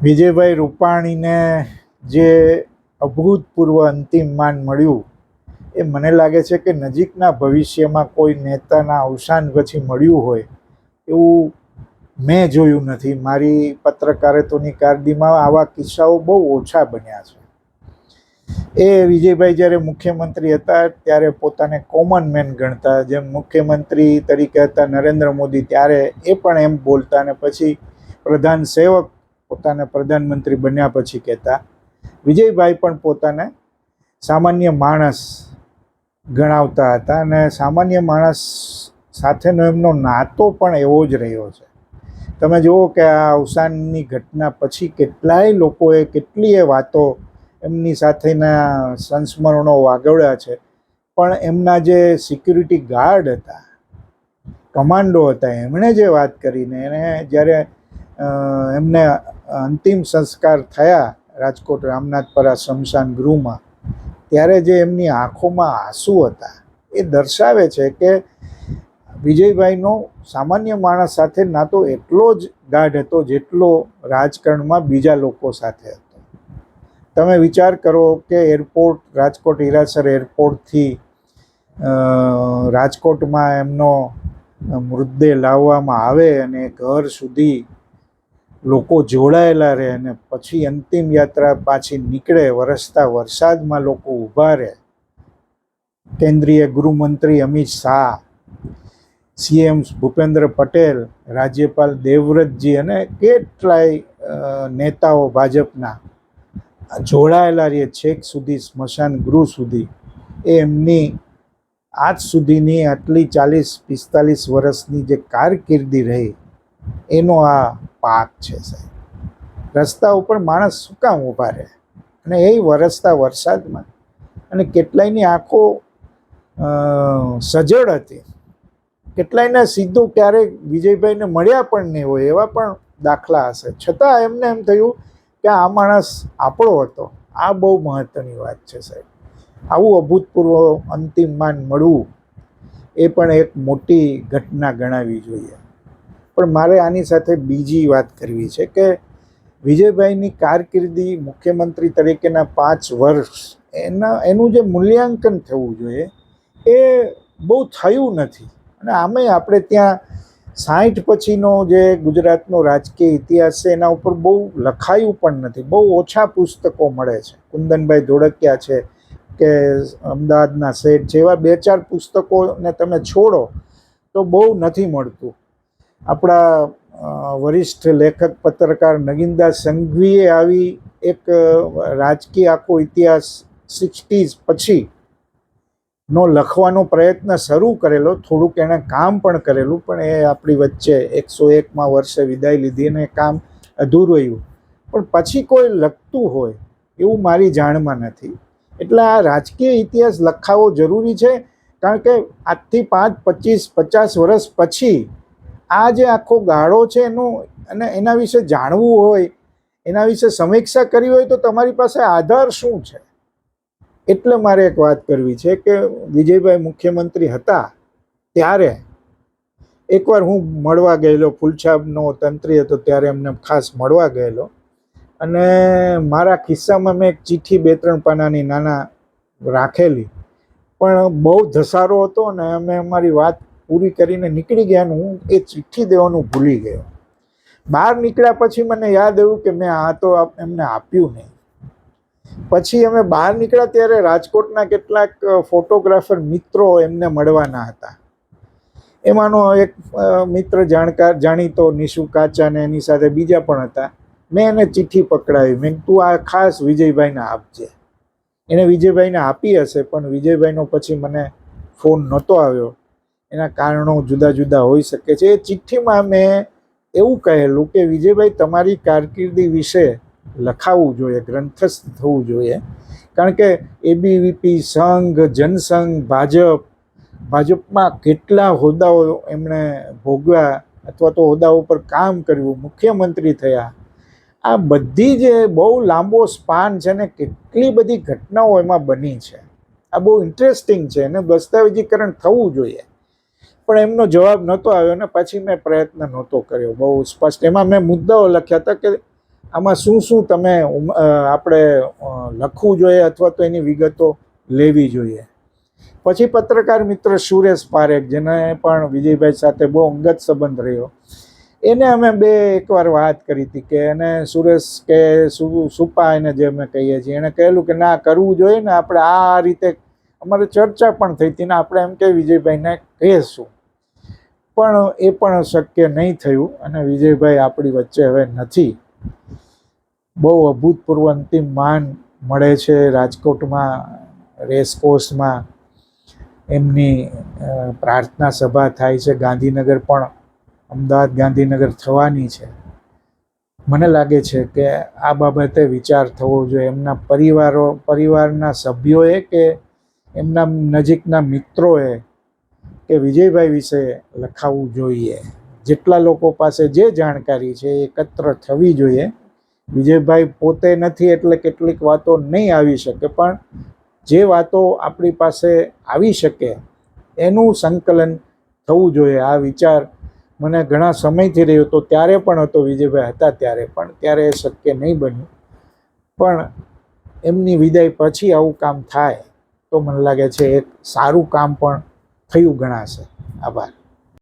વિજયભાઈ રૂપાણીને જે અભૂતપૂર્વ અંતિમ માન મળ્યું, એ મને લાગે છે કે નજીકના ભવિષ્યમાં કોઈ નેતાના અવસાન પછી મળ્યું હોય, એવું મેં જોયું નથી. મારી પત્રકારત્વની કારદીમાં આવા કિસ્સાઓ બહુ ઓછા બન્યા છે. એ વિજયભાઈ જ્યારે મુખ્યમંત્રી હતા, ત્યારે પોતાને કોમન મેન ગણતા. જેમ મુખ્યમંત્રી તરીકે હતા નરેન્દ્ર મોદી, ત્યારે એ પણ એમ બોલતા અને પછી પ્રધાન સેવક પોતાને પ્રધાનમંત્રી બન્યા પછી કહેતા, વિજયભાઈ પણ પોતાને સામાન્ય માણસ ગણાવતા હતા અને સામાન્ય માણસ સાથેનો એમનો નાતો પણ એવો જ રહ્યો છે. તમે જુઓ કે આ અવસાનની ઘટના પછી કેટલાય લોકોએ કેટલીય વાતો એમની સાથેના સંસ્મરણો વાગવડ્યા છે. પણ એમના જે સિક્યુરિટી ગાર્ડ હતા, કમાન્ડો હતા, એમણે જે વાત કરીને એને જ્યારે એમને અંતિમ સંસ્કાર થયા રાજકોટ રામનાથપરા શમશાન ગૃહમાં. ત્યારે જે એમની આંખોમાં આંસુ હતા, એ દર્શાવે છે કે વિજયભાઈનો સામાન્ય માણસ સાથે નાતો એટલો જ ગાઢ હતો જેટલો રાજકારણમાં બીજા લોકો સાથે હતો. તમે વિચાર કરો કે એરપોર્ટ, રાજકોટ હિરાસર એરપોર્ટથી રાજકોટમાં એમનો મૃતદેહ લાવવામાં આવે અને ઘર સુધી લોકો જોડાયેલા રહે અને પછી અંતિમ યાત્રા પાછી નીકળે, વરસતા વરસાદમાં લોકો ઊભા રહે. કેન્દ્રીય ગૃહમંત્રી અમિત શાહ, સીએમ ભૂપેન્દ્ર પટેલ, રાજ્યપાલ દેવવ્રતજી અને કેટલાય નેતાઓ ભાજપના જોડાયેલા રહે છેક સુધી સ્મશાન ગૃહ સુધી. એ એમની આજ સુધીની આટલી ચાલીસ પિસ્તાલીસ વર્ષની જે કારકિર્દી રહી એનો આ પાક છે સાહેબ. રસ્તા ઉપર માણસ શું કામ ઊભા રહે? અને એ વરસતા વરસાદમાં અને કેટલાયની આંખો સજળ હતી. કેટલાયને સીધું ક્યારેક વિજયભાઈને મળ્યા પણ નહીં હોય એવા પણ દાખલા હશે. છતાં એમને એમ થયું કે આ માણસ આપણો હતો. આ બહુ મહત્ત્વની વાત છે સાહેબ. આવું અભૂતપૂર્વ અંતિમ માન મળવું એ પણ એક મોટી ઘટના ગણાવી જોઈએ. પણ મારે આની સાથે બીજી વાત કરવી છે કે વિજયભાઈની કારકિર્દી મુખ્યમંત્રી તરીકેના પાંચ વર્ષ, એના, એનું જે મૂલ્યાંકન થવું જોઈએ, એ બહુ થયું નથી. અને આમે આપણે ત્યાં સાઠ પછીનો જે ગુજરાતનો રાજકીય ઇતિહાસ છે, એના ઉપર બહુ લખાયું પણ નથી. બહુ ઓછા પુસ્તકો મળે છે. કુંદનભાઈ ધોળકિયા છે કે અમદાવાદના શેઠ જેવા બે ચાર પુસ્તકોને તમે છોડો તો બહુ નથી મળતું. આપણા વરિષ્ઠ લેખક, પત્રકાર નગીનદાસ સંઘવીએ આવી એક રાજકીય આખો ઇતિહાસ સિક્સટીઝ પછી નો લખવાનો પ્રયત્ન શરૂ કરેલો. થોડુંક એણે કામ પણ કરેલું, પણ એ આપણી વચ્ચે એકસો એકમાં વર્ષે વિદાય લીધી અને કામ અધૂરું રહ્યું. પણ પછી કોઈ લખતું હોય એવું મારી જાણમાં નથી. એટલે આ રાજકીય ઇતિહાસ લખાવો જરૂરી છે, કારણ કે આજથી પાંચ, પચીસ, પચાસ વર્ષ પછી આ જે આખો ગાળો છે એનું અને એના વિશે જાણવું હોય, એના વિશે સમીક્ષા કરવી હોય તો તમારી પાસે આધાર શું છે? એટલે મારે એક વાત કરવી છે કે વિજયભાઈ મુખ્યમંત્રી હતા ત્યારે એકવાર હું મળવા ગયેલો ફૂલછાબનો તંત્રી હતો ત્યારે એમને ખાસ મળવા ગયેલો અને મારા ખિસ્સામાં મેં એક ચિઠ્ઠી બે ત્રણ પાનાની નાના રાખેલી. પણ બહુ ધસારો હતો ને અમે અમારી વાત પૂરી કરીને નીકળી ગયા ને હું એ ચિઠ્ઠી દેવાનું ભૂલી ગયો. બહાર નીકળ્યા પછી મને યાદ આવ્યું કે મેં આ તો એમને આપ્યું નહીં. પછી અમે બહાર નીકળ્યા ત્યારે રાજકોટના કેટલાક ફોટોગ્રાફર મિત્રો એમને મળવાના હતા. એમાંનો એક મિત્ર જાણકાર, જાણીતો નિશુ કાચા ને એની સાથે બીજા પણ હતા. મેં એને ચિઠ્ઠી પકડાવી. મેં તું આ ખાસ વિજયભાઈને આપજે. એને વિજયભાઈને આપી હશે, પણ વિજયભાઈનો પછી મને ફોન નહોતો આવ્યો. એના કારણો જુદા જુદા હોઈ શકે છે. એ ચિઠ્ઠીમાં મેં એવું કહેલું કે, વિજયભાઈ, તમારી કારકિર્દી વિશે લખાવવું જોઈએ, ગ્રંથસ્થ થવું જોઈએ. કારણ કે એબીવીપી સંઘ, જનસંઘ, ભાજપ, ભાજપમાં કેટલા હોદ્દાઓ એમણે ભોગવ્યા અથવા તો હોદ્દાઓ પર કામ કર્યું, મુખ્યમંત્રી થયા. આ બધી જે બહુ લાંબો સ્પાન છે ને, કેટલી બધી ઘટનાઓ એમાં બની છે. આ બહુ ઇન્ટરેસ્ટિંગ છે અને દસ્તાવેજીકરણ થવું જોઈએ. પણ એમનો જવાબ નહોતો આવ્યો ને પછી મેં પ્રયત્ન નહોતો કર્યો. બહુ સ્પષ્ટ. એમાં મેં મુદ્દાઓ લખ્યા હતા કે આમાં શું શું તમે આપણે લખવું જોઈએ અથવા તો એની વિગતો લેવી જોઈએ. પછી પત્રકાર મિત્ર સુરેશ પારેખ, જેને પણ વિજયભાઈ સાથે બહુ અંગત સંબંધ રહ્યો, એને અમે બે એકવાર વાત કરી હતી કે એને સુરેશ કે સુપા એને જે અમે કહીએ છીએ એણે કહેલું કે ના, કરવું જોઈએ ને આપણે આ રીતે અમારે ચર્ચા પણ થઈ હતી ને આપણે એમ કે વિજયભાઈને કહીશું. પણ એ પણ શક્ય નહીં થયું અને વિજયભાઈ આપણી વચ્ચે હવે નથી. બહુ અભૂતપૂર્વ અંતિમ માન મળે છે રાજકોટમાં રેસકોર્સમાં એમની પ્રાર્થના સભા થાય છે. ગાંધીનગર પણ અમદાવાદ ગાંધીનગર થવાની છે. મને લાગે છે કે આ બાબતે વિચાર થવો જોઈએ. એમના પરિવારો, પરિવારના સભ્યોએ કે એમના નજીકના મિત્રોએ કે વિજયભાઈ વિશે લખાવવું જોઈએ. જેટલા લોકો પાસે જે જાણકારી છે એ એકત્ર થવી જોઈએ. વિજયભાઈ પોતે નથી એટલે કેટલીક વાતો નહીં આવી શકે, પણ જે વાતો આપણી પાસે આવી શકે એનું સંકલન થવું જોઈએ. આ વિચાર મને ઘણા સમયથી રહ્યો હતો, ત્યારે પણ હતો, વિજયભાઈ હતા ત્યારે પણ. ત્યારે એ શક્ય નહીં બન્યું. પણ એમની વિદાય પછી આવું કામ થાય. તો મને લાગે છે એક સારું કામ પણ થયું ગણાશે. આભાર.